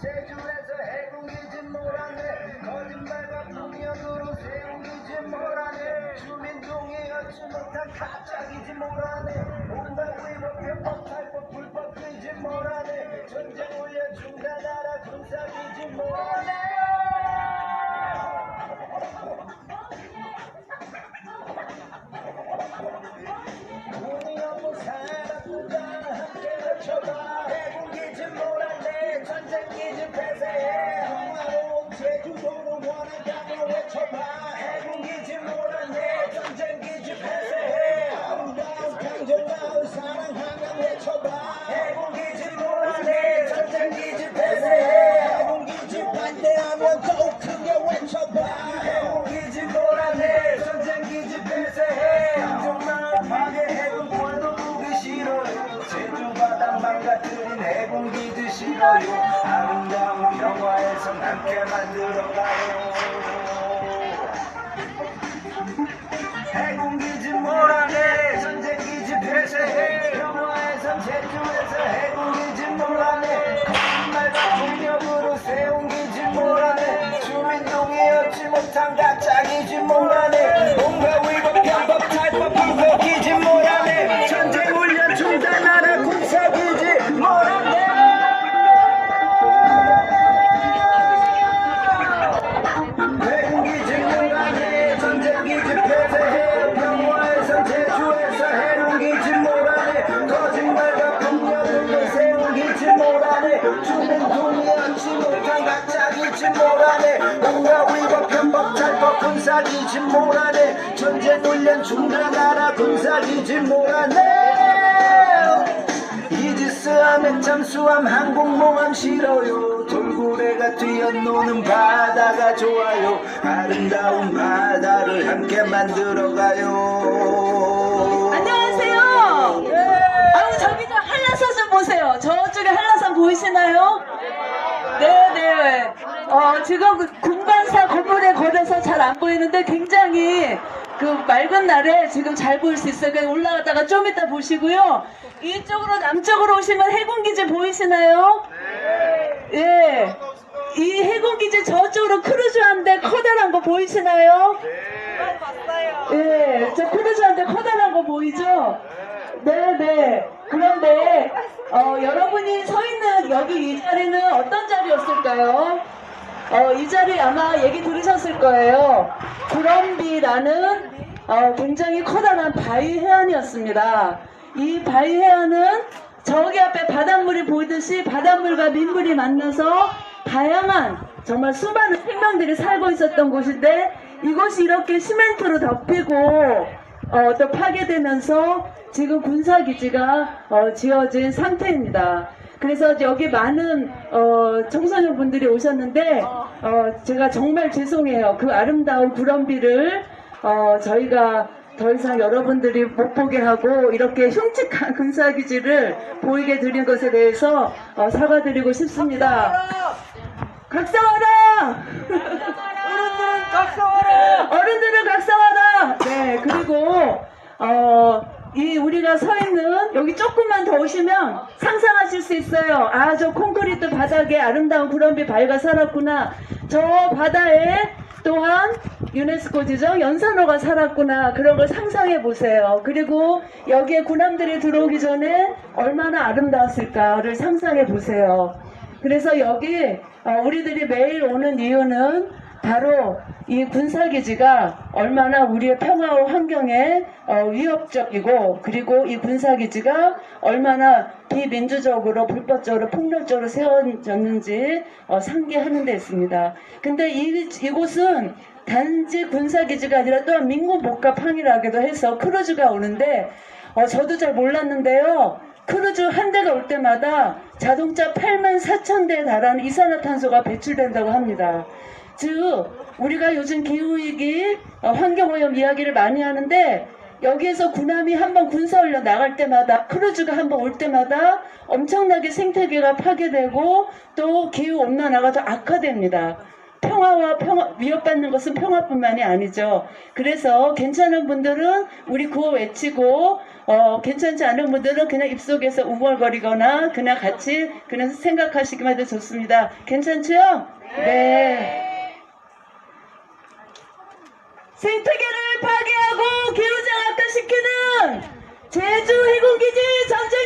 제주에서 해군이지 뭐라네 거짓말과 풍년으로 세웅이지 뭐라네 주민 동의하지 못한 갑자기지 뭐라네 온다고 이렇게 법탈법 불법이지 뭐라네 전쟁 올려 중단하 싫어요 아름다운 평화에선 함께 만들어가요 해군기지 몰아내 전쟁기지 폐쇄해 평화에선 제주에서 해군기지 몰아내 거짓말과 폭력으로 세운 기지 몰아내 주민동의 얻지 못한 가짜 기지 몰아내 주민 동의하지 못한 가짜기지 몰아내 온갖 위법 편법 탈법 군사기지 몰아내 전쟁 훈련 중단하라 군사기지 몰아내 이지스함 핵잠수함 항공모함 싫어요. 돌고래가 뛰어노는 바다가 좋아요. 아름다운 바다를 함께 만들어가요 한라산 보이시나요? 네 네. 어 지금 그 군반사 건물에 걸어서 잘 안 보이는데 굉장히 그 맑은 날에 지금 잘 보일 수 있어요. 그냥 올라갔다가 좀 이따 보시고요. 이쪽으로 남쪽으로 오시면 해군기지 보이시나요? 예. 이 해군기지 저쪽으로 크루즈 한 대 커다란 거 보이시나요? 예, 저 크루즈한테 커다란 거 보이죠? 네 네. 그런데, 어, 여러분이 서 있는 여기 이 자리는 어떤 자리였을까요? 어, 이 자리 아마 얘기 들으셨을 거예요. 구럼비라는 어, 굉장히 커다란 바위 해안이었습니다. 이 바위 해안은 저기 앞에 바닷물이 보이듯이 바닷물과 민물이 만나서 다양한 정말 수많은 생명들이 살고 있었던 곳인데 이곳이 이렇게 시멘트로 덮이고 어, 또 파괴되면서 지금 군사기지가 어, 지어진 상태입니다. 그래서 여기 많은 어, 청소년 분들이 오셨는데 어, 제가 정말 죄송해요. 그 아름다운 구럼비를 어, 저희가 더 이상 여러분들이 못 보게 하고 이렇게 흉측한 군사기지를 보이게 드린 것에 대해서 어, 사과드리고 싶습니다. 각성하라! 어른들은 각성하라! 어른들은 각성하라! 네, 그리고, 어, 이 우리가 서 있는 여기 조금만 더 오시면 상상하실 수 있어요. 아, 저 콘크리트 바닥에 아름다운 구럼비 바위가 살았구나. 저 바다에 또한 유네스코 지정 연산호가 살았구나. 그런 걸 상상해 보세요. 그리고 여기에 군함들이 들어오기 전에 얼마나 아름다웠을까를 상상해 보세요. 그래서 여기 어, 우리들이 매일 오는 이유는 바로 이 군사기지가 얼마나 우리의 평화와 환경에 어, 위협적이고 그리고 이 군사기지가 얼마나 비민주적으로 불법적으로 폭력적으로 세워졌는지 어, 상기하는 데 있습니다. 근데 이, 이곳은 단지 군사기지가 아니라 또한 민군 복합항이라기도 해서 크루즈가 오는데 어, 저도 잘 몰랐는데요. 크루즈 한 대가 올 때마다 자동차 8만 4천 대에 달하는 이산화탄소가 배출된다고 합니다. 즉 우리가 요즘 기후위기 어, 환경오염 이야기를 많이 하는데 여기에서 군함이 한번 군사훈련 나갈 때마다 크루즈가 한번 올 때마다 엄청나게 생태계가 파괴되고 또 기후온난화가 더 악화됩니다. 평화와 평화, 위협받는 것은 평화뿐만이 아니죠. 그래서 괜찮은 분들은 우리 구호 외치고, 어, 괜찮지 않은 분들은 그냥 입속에서 우월거리거나 그냥 같이 그냥 생각하시기만 해도 좋습니다. 괜찮죠? 네. 생태계를 파괴하고 기후장 악화시키는 제주 해군기지 전쟁